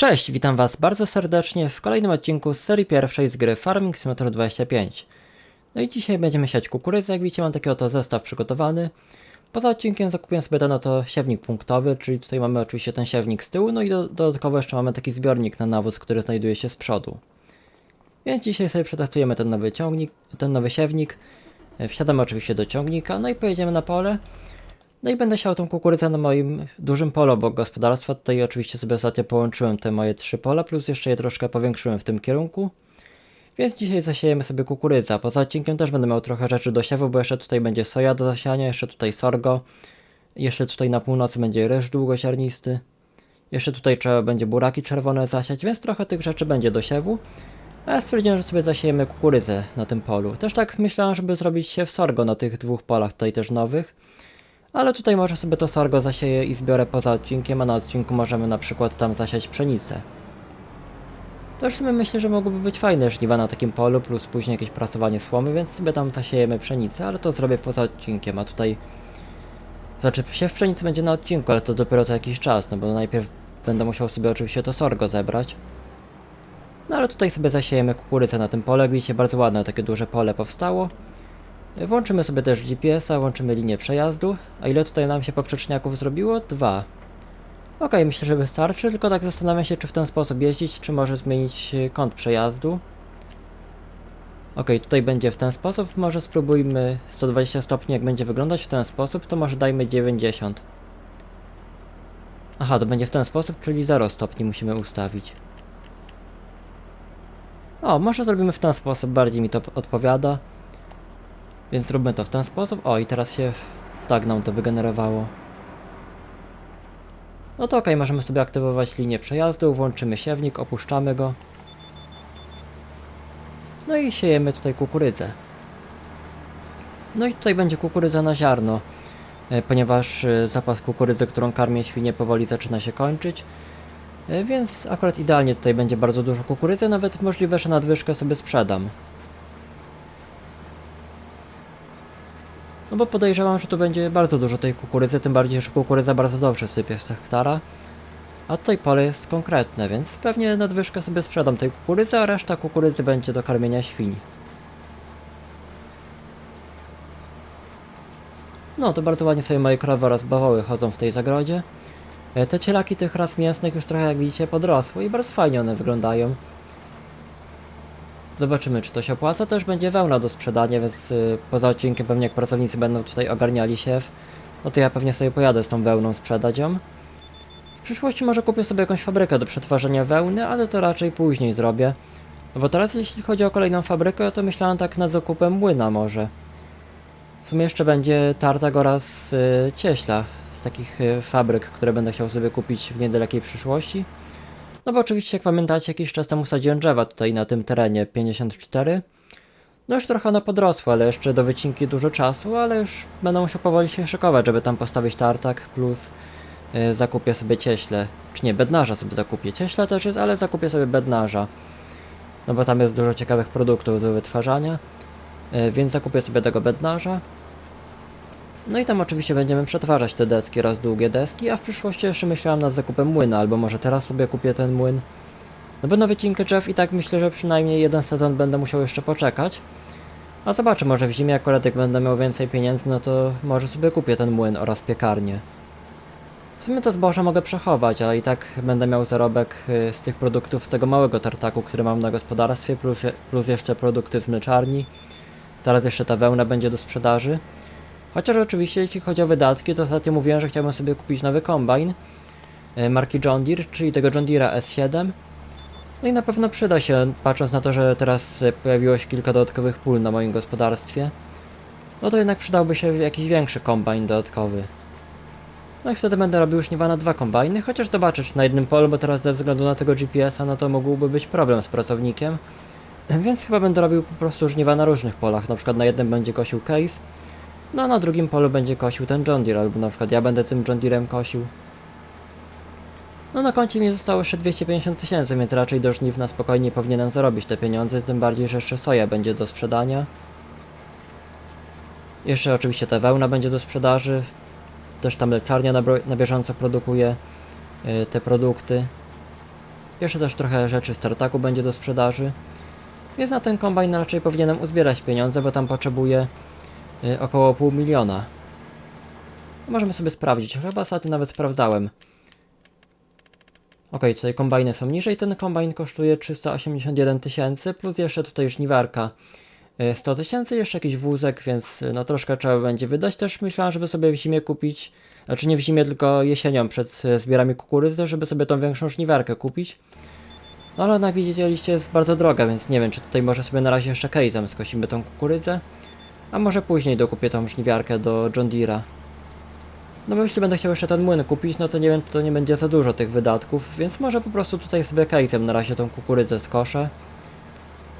Cześć, witam Was bardzo serdecznie w kolejnym odcinku z serii pierwszej z gry Farming Simulator 25. No i dzisiaj będziemy siać kukurydzę, jak widzicie mam taki oto zestaw przygotowany. Poza odcinkiem zakupiłem sobie ten oto siewnik punktowy, czyli tutaj mamy oczywiście ten siewnik z tyłu, no i do, dodatkowo jeszcze mamy taki zbiornik na nawóz, który znajduje się z przodu. Więc dzisiaj sobie przetestujemy ten nowy ciągnik, ten nowy siewnik. E, Wsiadamy oczywiście do ciągnika, no i pojedziemy na pole. No i będę siał tą kukurydzę na moim dużym polu obok gospodarstwa. Tutaj oczywiście sobie ostatnio połączyłem te moje trzy pola, plus jeszcze je troszkę powiększyłem w tym kierunku. Więc dzisiaj zasiejemy sobie kukurydzę. Poza odcinkiem też będę miał trochę rzeczy do siewu, bo jeszcze tutaj będzie soja do zasiania, jeszcze tutaj sorgo. Jeszcze tutaj na północy będzie ryż długoziarnisty. Jeszcze tutaj trzeba będzie buraki czerwone zasiać, więc trochę tych rzeczy będzie do siewu. A ja stwierdziłem, że sobie zasiejemy kukurydzę na tym polu. Też tak myślałem, żeby zrobić siew sorgo na tych dwóch polach tutaj też nowych. Ale tutaj może sobie to sorgo zasieję i zbiorę poza odcinkiem, a na odcinku możemy na przykład tam zasiać pszenicę. To w sumie myślę, że mogłyby być fajne żniwa na takim polu, plus później jakieś prasowanie słomy, więc sobie tam zasiejemy pszenicę, ale to zrobię poza odcinkiem, a tutaj... Znaczy, siew pszenicy będzie na odcinku, ale to dopiero za jakiś czas, no bo najpierw będę musiał sobie oczywiście to sorgo zebrać. No ale tutaj sobie zasiejemy kukurydzę na tym pole, jak widzicie bardzo ładne takie duże pole powstało. Włączymy sobie też GPS-a, włączymy linię przejazdu. A ile tutaj nam się poprzeczniaków zrobiło? Dwa. Ok, myślę, że wystarczy, tylko tak zastanawiam się, czy w ten sposób jeździć, czy może zmienić e, kąt przejazdu. Ok, tutaj będzie w ten sposób, może spróbujmy 120 stopni, jak będzie wyglądać w ten sposób, to może dajmy 90. Aha, to będzie w ten sposób, czyli 0 stopni musimy ustawić. O, może zrobimy w ten sposób, bardziej mi to odpowiada. Więc zróbmy to w ten sposób. O, i teraz się tak nam to wygenerowało. No to ok, możemy sobie aktywować linię przejazdu, włączymy siewnik, opuszczamy go. No i siejemy tutaj kukurydzę. No i tutaj będzie kukurydza na ziarno, e, ponieważ e, zapas kukurydzy, którą karmię świnie powoli zaczyna się kończyć. E, Więc akurat idealnie tutaj będzie bardzo dużo kukurydzy, nawet możliwe, że nadwyżkę sobie sprzedam. No bo podejrzewam, że tu będzie bardzo dużo tej kukurydzy, tym bardziej, że kukurydza bardzo dobrze sypie z hektara. A tutaj pole jest konkretne, więc pewnie nadwyżkę sobie sprzedam tej kukurydzy, a reszta kukurydzy będzie do karmienia świń. No to bardzo ładnie sobie moje krowy oraz bawoły chodzą w tej zagrodzie. E, Te cielaki tych ras mięsnych już trochę jak widzicie podrosły i bardzo fajnie one wyglądają. Zobaczymy, czy to się opłaca. Też będzie wełna do sprzedania, więc y, poza odcinkiem pewnie jak pracownicy będą tutaj ogarniali siew, no to ja pewnie sobie pojadę z tą wełną sprzedać ją. W przyszłości może kupię sobie jakąś fabrykę do przetwarzania wełny, ale to raczej później zrobię. No bo teraz jeśli chodzi o kolejną fabrykę, to myślałem tak nad zakupem młyna może. W sumie jeszcze będzie tartak oraz y, cieśla z takich y, fabryk, które będę chciał sobie kupić w niedalekiej przyszłości. No bo oczywiście, jak pamiętacie, jakiś czas temu sadziłem drzewa tutaj na tym terenie 54. No już trochę one podrosły, ale jeszcze do wycinki dużo czasu, ale już będę musiał powoli się szykować, żeby tam postawić tartak, plus yy, zakupię sobie cieśle. Czy nie, bednarza sobie zakupię. Cieśla też jest, ale zakupię sobie bednarza. No bo tam jest dużo ciekawych produktów do wytwarzania. Yy, więc zakupię sobie tego bednarza. No i tam oczywiście będziemy przetwarzać te deski oraz długie deski, a w przyszłości jeszcze myślałem nad zakupem młyna, albo może teraz sobie kupię ten młyn. No na wycinkę drzew i tak myślę, że przynajmniej jeden sezon będę musiał jeszcze poczekać. A zobaczę, może w zimie akurat jak będę miał więcej pieniędzy, no to może sobie kupię ten młyn oraz piekarnię. W sumie to zboże mogę przechować, a i tak będę miał zarobek y, z tych produktów z tego małego tartaku, który mam na gospodarstwie, plus, plus jeszcze produkty z mleczarni. Teraz jeszcze ta wełna będzie do sprzedaży. Chociaż oczywiście jeśli chodzi o wydatki, to ostatnio mówiłem, że chciałbym sobie kupić nowy kombajn e, marki John Deere, czyli tego John Deere'a S7. No i na pewno przyda się, patrząc na to, że teraz e, pojawiło się kilka dodatkowych pól na moim gospodarstwie. No to jednak przydałby się jakiś większy kombajn dodatkowy. No i wtedy będę robił już nieba na dwa kombajny, chociaż zobaczę czy na jednym polu, bo teraz ze względu na tego GPS-a, no to mógłby być problem z pracownikiem. Więc chyba będę robił po prostu żniwa na różnych polach, na przykład na jednym będzie kosił case, no na drugim polu będzie kosił ten John Deere, albo na przykład ja będę tym John Deerem kosił. No na koncie mi zostało jeszcze 250 tysięcy, więc raczej do żniw na spokojnie powinienem zarobić te pieniądze, tym bardziej, że jeszcze soja będzie do sprzedania. Jeszcze oczywiście ta wełna będzie do sprzedaży. Też ta mleczarnia na, na bieżąco produkuje y, te produkty. Jeszcze też trochę rzeczy z tartaku będzie do sprzedaży. Więc na ten kombajn raczej powinienem uzbierać pieniądze, bo tam potrzebuję około pół miliona. Możemy sobie sprawdzić, chyba ostatnio nawet sprawdzałem. Ok, tutaj kombajny są niżej, ten kombajn kosztuje 381 tysięcy, plus jeszcze tutaj żniwarka y, 100 tysięcy, jeszcze jakiś wózek, więc y, no troszkę trzeba będzie wydać. Też myślałem, żeby sobie w zimie kupić, znaczy nie w zimie, tylko jesienią przed y, zbiorami kukurydzy, żeby sobie tą większą żniwarkę kupić. No ale jak widzieliście jest bardzo droga, więc nie wiem, czy tutaj może sobie na razie jeszcze case'em skosimy tą kukurydzę, a może później dokupię tą żniwiarkę do John Deere'a. No bo jeśli będę chciał jeszcze ten młyn kupić, no to nie wiem, to nie będzie za dużo tych wydatków, więc może po prostu tutaj sobie case'em na razie tą kukurydzę skoszę.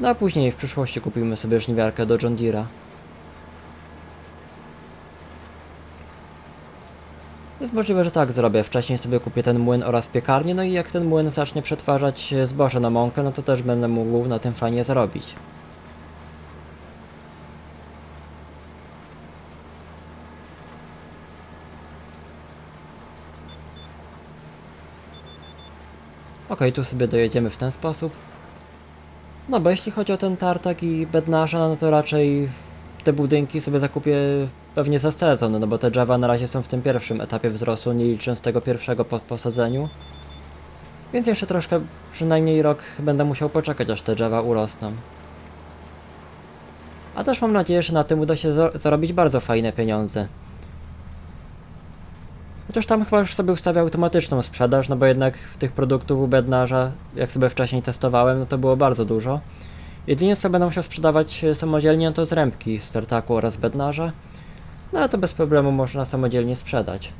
No a później w przyszłości kupimy sobie żniwiarkę do John Deere'a. Jest możliwe, że tak zrobię. Wcześniej sobie kupię ten młyn oraz piekarnię, no i jak ten młyn zacznie przetwarzać zboże na mąkę, no to też będę mógł na tym fajnie zarobić. Ok, tu sobie dojedziemy w ten sposób. No bo jeśli chodzi o ten tartak i bednarza, no to raczej te budynki sobie zakupię pewnie za sezon, no bo te drzewa na razie są w tym pierwszym etapie wzrostu, nie licząc tego pierwszego po posadzeniu. Więc jeszcze troszkę, przynajmniej rok będę musiał poczekać, aż te drzewa urosną. A też mam nadzieję, że na tym uda się zarobić bardzo fajne pieniądze. Chociaż tam chyba już sobie ustawię automatyczną sprzedaż, no bo jednak tych produktów u bednarza, jak sobie wcześniej testowałem, no to było bardzo dużo. Jedynie co będę musiał sprzedawać e, samodzielnie to zrębki z tartaku oraz bednarza. No ale to bez problemu można samodzielnie sprzedać.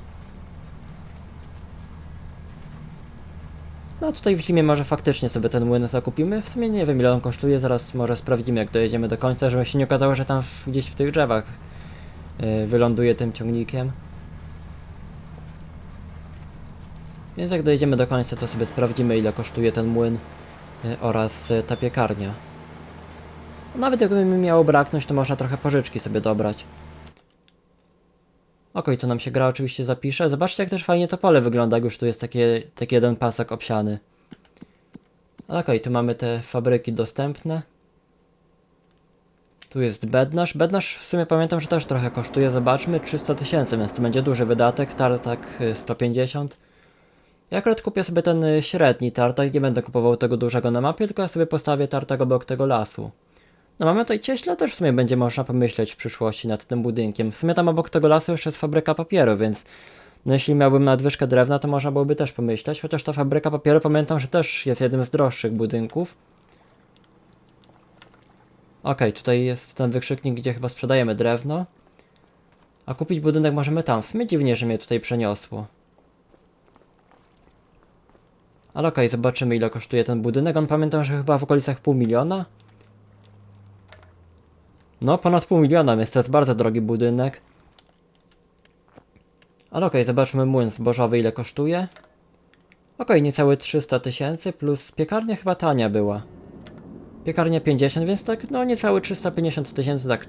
No tutaj w zimie może faktycznie sobie ten młyn zakupimy. W sumie nie wiem ile on kosztuje, zaraz może sprawdzimy jak dojedziemy do końca, żeby się nie okazało, że tam gdzieś w tych drzewach yy, wyląduje tym ciągnikiem. Więc jak dojedziemy do końca to sobie sprawdzimy ile kosztuje ten młyn yy, oraz yy, ta piekarnia. Nawet jakby mi miało braknąć, to można trochę pożyczki sobie dobrać. Okej, to nam się gra oczywiście zapisze. Zobaczcie jak też fajnie to pole wygląda, jak już tu jest takie, taki jeden pasek obsiany. Okej, tu mamy te fabryki dostępne. Tu jest bednarz. Bednarz w sumie pamiętam, że też trochę kosztuje. Zobaczmy, 300 tysięcy, więc to będzie duży wydatek. Tartak y, 150. Ja akurat kupię sobie ten y, średni tartak, nie będę kupował tego dużego na mapie, tylko ja sobie postawię tartak obok tego lasu. No mamy tutaj cieśla, też w sumie będzie można pomyśleć w przyszłości nad tym budynkiem. W sumie tam obok tego lasu jeszcze jest fabryka papieru, więc no jeśli miałbym nadwyżkę drewna, to można byłoby też pomyśleć. Chociaż ta fabryka papieru pamiętam, że też jest jednym z droższych budynków. Okej, tutaj jest ten wykrzyknik, gdzie chyba sprzedajemy drewno. A kupić budynek możemy tam. W sumie dziwnie, że mnie tutaj przeniosło. Ale okej, zobaczymy ile kosztuje ten budynek. On pamiętam, że chyba w okolicach pół miliona. No, ponad pół miliona, więc to jest bardzo drogi budynek. Ale okej, zobaczmy młyn zbożowy ile kosztuje. Okej, niecałe 300 tysięcy, plus piekarnia chyba tania była. Piekarnia 50, więc tak, no niecałe 350 tysięcy, tak,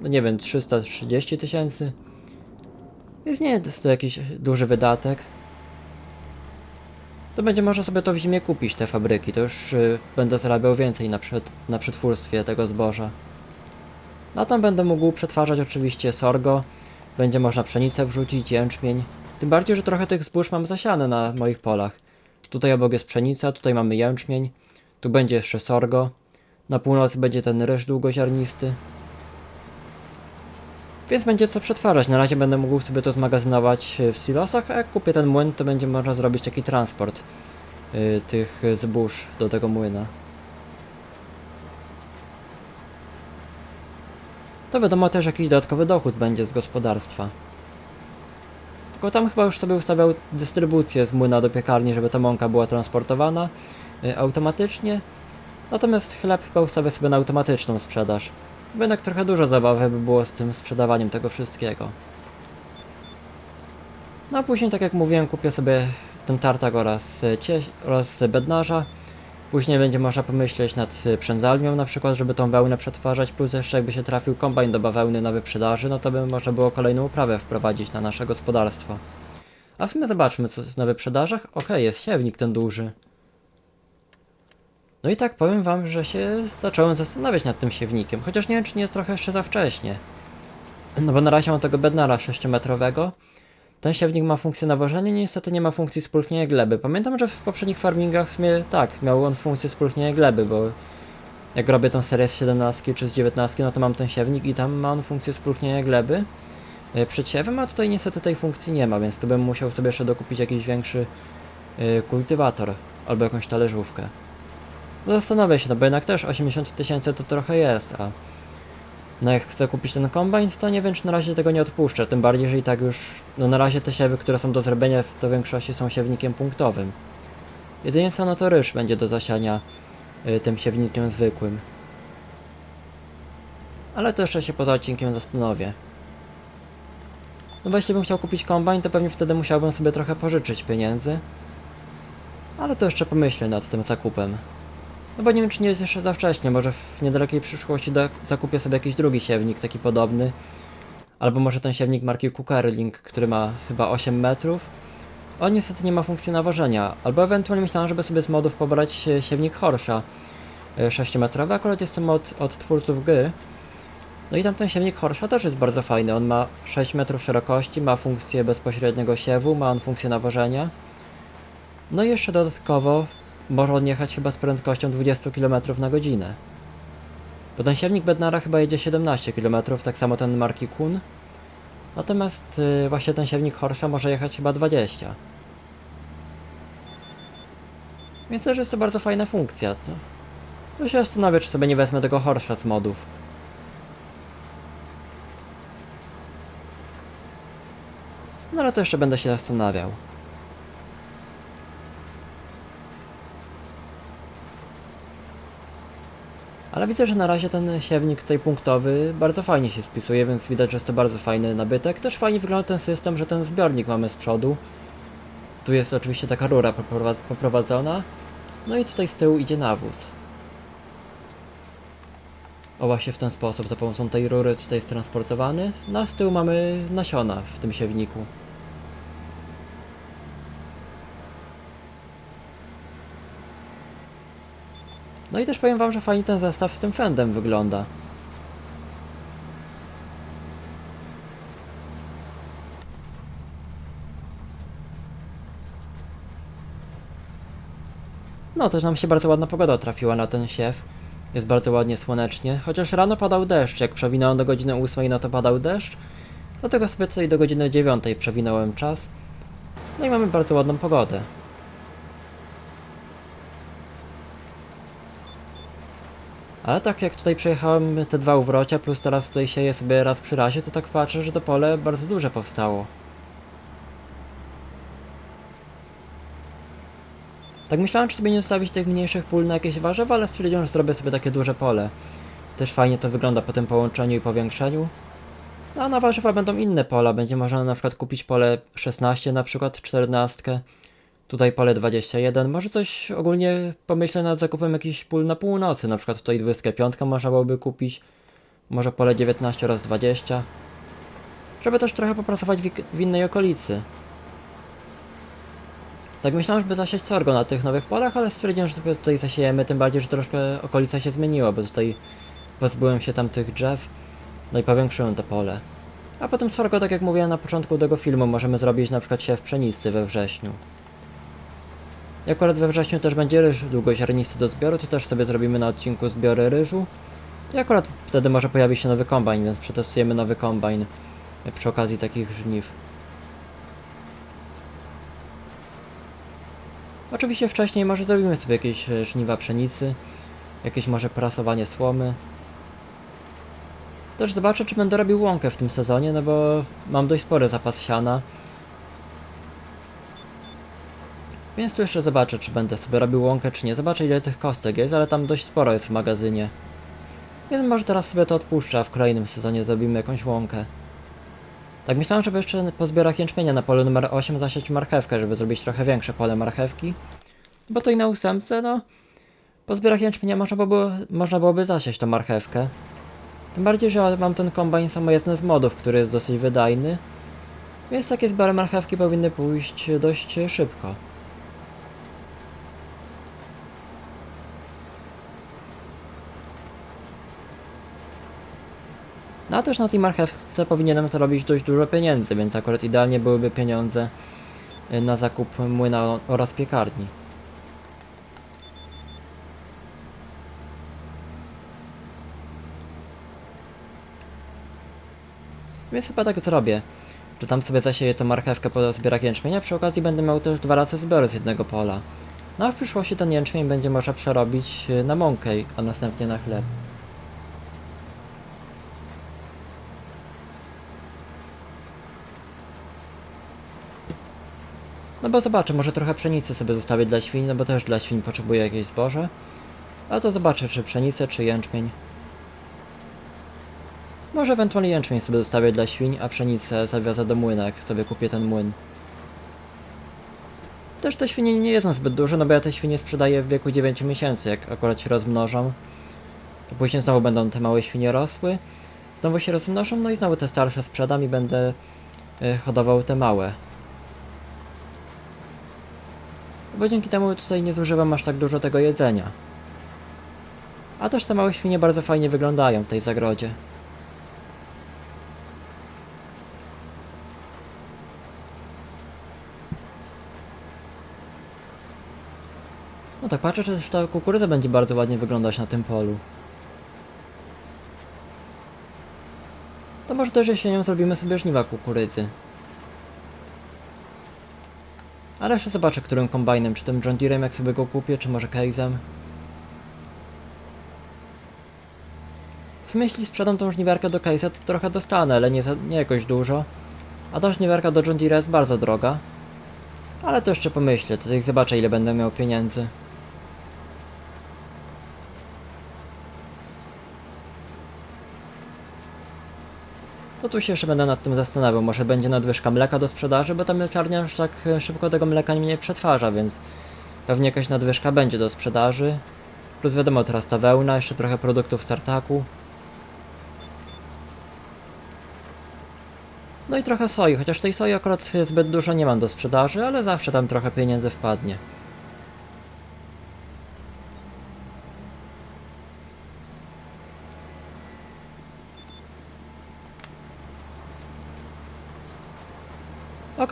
no nie wiem, 330 tysięcy. Więc nie jest to jakiś duży wydatek. To będzie można sobie to w zimie kupić, te fabryki, to już y, będę zarabiał więcej na, przed, na przetwórstwie tego zboża. A tam będę mógł przetwarzać oczywiście sorgo, będzie można pszenicę wrzucić, jęczmień. Tym bardziej, że trochę tych zbóż mam zasiane na moich polach. Tutaj obok jest pszenica, tutaj mamy jęczmień, tu będzie jeszcze sorgo. Na północy będzie ten ryż długoziarnisty. Więc będzie co przetwarzać. Na razie będę mógł sobie to zmagazynować w silosach, a jak kupię ten młyn, to będzie można zrobić taki transport y, tych zbóż do tego młyna. To wiadomo też jakiś dodatkowy dochód będzie z gospodarstwa. Tylko tam chyba już sobie ustawiał dystrybucję z młyna do piekarni, żeby ta mąka była transportowana y, automatycznie. Natomiast chleb chyba ustawię sobie na automatyczną sprzedaż. Bo jednak trochę dużo zabawy by było z tym sprzedawaniem tego wszystkiego. No a później, tak jak mówiłem, kupię sobie ten tartak oraz, y, cie, oraz bednarza. Później będzie można pomyśleć nad y, przędzalnią na przykład, żeby tą wełnę przetwarzać, plus jeszcze jakby się trafił kombajn do bawełny na wyprzedaży, no to by można było kolejną uprawę wprowadzić na nasze gospodarstwo. A w sumie zobaczmy co jest na wyprzedażach. Okej, jest siewnik ten duży. No i tak powiem wam, że się zacząłem zastanawiać nad tym siewnikiem, chociaż nie wiem, czy nie jest trochę jeszcze za wcześnie. No bo na razie mam tego bednara 6-metrowego. Ten siewnik ma funkcję nawożenia, niestety nie ma funkcji spulchnienia gleby. Pamiętam, że w poprzednich farmingach w sumie tak, miał on funkcję spulchnienia gleby, bo jak robię tą serię z 17 czy z 19, no to mam ten siewnik i tam ma on funkcję spulchnienia gleby e, przed siewem, a tutaj niestety tej funkcji nie ma, więc to bym musiał sobie jeszcze dokupić jakiś większy e, kultywator albo jakąś talerzówkę. No Zastanawiam się, no bo jednak też 80 tysięcy to trochę jest, a no jak chcę kupić ten kombajn, to nie wiem, czy na razie tego nie odpuszczę, tym bardziej, że i tak już, no na razie te siewy, które są do zrobienia, w to większości są siewnikiem punktowym. Jedynie co, no to ryż będzie do zasiania y, tym siewnikiem zwykłym. Ale to jeszcze się poza odcinkiem zastanowię. No bo jeśli bym chciał kupić kombajn, to pewnie wtedy musiałbym sobie trochę pożyczyć pieniędzy. Ale to jeszcze pomyślę nad tym zakupem. No bo nie wiem, czy nie jest jeszcze za wcześnie, może w niedalekiej przyszłości zakupię sobie jakiś drugi siewnik, taki podobny. Albo może ten siewnik marki Kukerling, który ma chyba 8 metrów. On niestety nie ma funkcji nawożenia. Albo ewentualnie myślałem, żeby sobie z modów pobrać e, siewnik Horsza 6-metrowy. Akurat jest to mod od twórców gry. No i tam ten siewnik Horsza też jest bardzo fajny. On ma 6 metrów szerokości, ma funkcję bezpośredniego siewu, ma on funkcję nawożenia. No i jeszcze dodatkowo może on jechać chyba z prędkością 20 km na godzinę. Siewnik Bednara chyba jedzie 17 km, tak samo ten marki Kun. Natomiast y, właśnie ten siewnik Horsza może jechać chyba 20. Więc też jest to bardzo fajna funkcja, co? To się zastanawiam, czy sobie nie wezmę tego Horsza z modów. No ale to jeszcze będę się zastanawiał. Ale widzę, że na razie ten siewnik tutaj punktowy bardzo fajnie się spisuje, więc widać, że jest to bardzo fajny nabytek. Też fajnie wygląda ten system, że ten zbiornik mamy z przodu. Tu jest oczywiście taka rura poprowa- poprowadzona. No i tutaj z tyłu idzie nawóz. O właśnie w ten sposób, za pomocą tej rury tutaj jest transportowany. No a z tyłu mamy nasiona w tym siewniku. No i też powiem wam, że fajnie ten zestaw z tym fendem wygląda. No, też nam się bardzo ładna pogoda trafiła na ten siew. Jest bardzo ładnie słonecznie, chociaż rano padał deszcz, jak przewinąłem do godziny 8 no to padał deszcz. Dlatego sobie tutaj do godziny 9 przewinąłem czas. No i mamy bardzo ładną pogodę. Ale tak jak tutaj przejechałem te dwa uwrocia, plus teraz tutaj sieję sobie raz przy razie, to tak patrzę, że to pole bardzo duże powstało. Tak myślałem, czy sobie nie zostawić tych mniejszych pól na jakieś warzywa, ale stwierdziłem, że zrobię sobie takie duże pole. Też fajnie to wygląda po tym połączeniu i powiększeniu. No a na warzywa będą inne pola, będzie można na przykład kupić pole 16, na przykład 14. Tutaj pole 21. Może coś ogólnie pomyślę nad zakupem jakichś pól na północy. Na przykład tutaj 25 można byłoby kupić. Może pole 19 oraz 20. Żeby też trochę popracować w, w innej okolicy. Tak myślałem, żeby zasiać sorgo na tych nowych polach, ale stwierdziłem, że sobie tutaj zasiejemy, tym bardziej, że troszkę okolica się zmieniła, bo tutaj pozbyłem się tam tych drzew, no i powiększyłem to pole. A potem sorgo, tak jak mówiłem na początku tego filmu, możemy zrobić na przykład siew pszenicy we wrześniu. I akurat we wrześniu też będzie ryż długoziarnisty do zbioru, to też sobie zrobimy na odcinku zbiory ryżu. I akurat wtedy może pojawi się nowy kombajn, więc przetestujemy nowy kombajn przy okazji takich żniw. Oczywiście wcześniej może zrobimy sobie jakieś e, żniwa pszenicy, jakieś może prasowanie słomy. Też zobaczę, czy będę robił łąkę w tym sezonie, no bo mam dość spory zapas siana. Więc tu jeszcze zobaczę, czy będę sobie robił łąkę, czy nie. Zobaczę, ile tych kostek jest, ale tam dość sporo jest w magazynie. Więc może teraz sobie to odpuszczę, a w kolejnym sezonie zrobimy jakąś łąkę. Tak myślałem, żeby jeszcze po zbiorach jęczmienia na polu numer 8 zasiać marchewkę, żeby zrobić trochę większe pole marchewki. Bo to i na ósemce, no... Po zbiorach jęczmienia można byłoby, można byłoby zasiać tą marchewkę. Tym bardziej, że mam ten kombajn samojezdny z modów, który jest dosyć wydajny. Więc takie zbiory marchewki powinny pójść dość szybko. No a też na tej marchewce powinienem zarobić dość dużo pieniędzy, więc akurat idealnie byłyby pieniądze y, na zakup młyna oraz piekarni. Więc chyba tak zrobię. Że tam sobie zasieję tą marchewkę po zbierach jęczmienia, przy okazji będę miał też dwa razy zbiory z jednego pola. No a w przyszłości ten jęczmień będzie można przerobić y, na mąkę, a następnie na chleb. No bo zobaczę, może trochę pszenicy sobie zostawię dla świń, no bo też dla świń potrzebuję jakieś zboże. A to zobaczę, czy pszenicę, czy jęczmień. Może ewentualnie jęczmień sobie zostawię dla świń, a pszenicę zawiozę do młyna, jak sobie kupię ten młyn. Też te świnie nie jedzą zbyt dużo, no bo ja te świnie sprzedaję w wieku 9 miesięcy, jak akurat się rozmnożą. To później znowu będą te małe świnie rosły, znowu się rozmnożą, no i znowu te starsze sprzedam i będę y, hodował te małe. Bo dzięki temu tutaj nie zużywam aż tak dużo tego jedzenia. A też te małe świnie bardzo fajnie wyglądają w tej zagrodzie. No tak patrzę, też ta kukurydza będzie bardzo ładnie wyglądać na tym polu. To może też jesienią zrobimy sobie żniwa kukurydzy. Ale jeszcze zobaczę, którym kombajnem, czy tym John Deere'em jak sobie go kupię, czy może Case'em. W sumie jeśli sprzedam tą żniwiarkę do Case'a, to trochę dostanę, ale nie, za, nie jakoś dużo. A ta żniwiarka do John Deere'a jest bardzo droga. Ale to jeszcze pomyślę, jak zobaczę ile będę miał pieniędzy. To tu się jeszcze będę nad tym zastanawiał. Może będzie nadwyżka mleka do sprzedaży, bo ta mleczarnia już tak e, szybko tego mleka nie przetwarza, więc pewnie jakaś nadwyżka będzie do sprzedaży. Plus wiadomo, teraz ta wełna, jeszcze trochę produktów z tartaku. No i trochę soi, chociaż tej soi akurat zbyt dużo nie mam do sprzedaży, ale zawsze tam trochę pieniędzy wpadnie.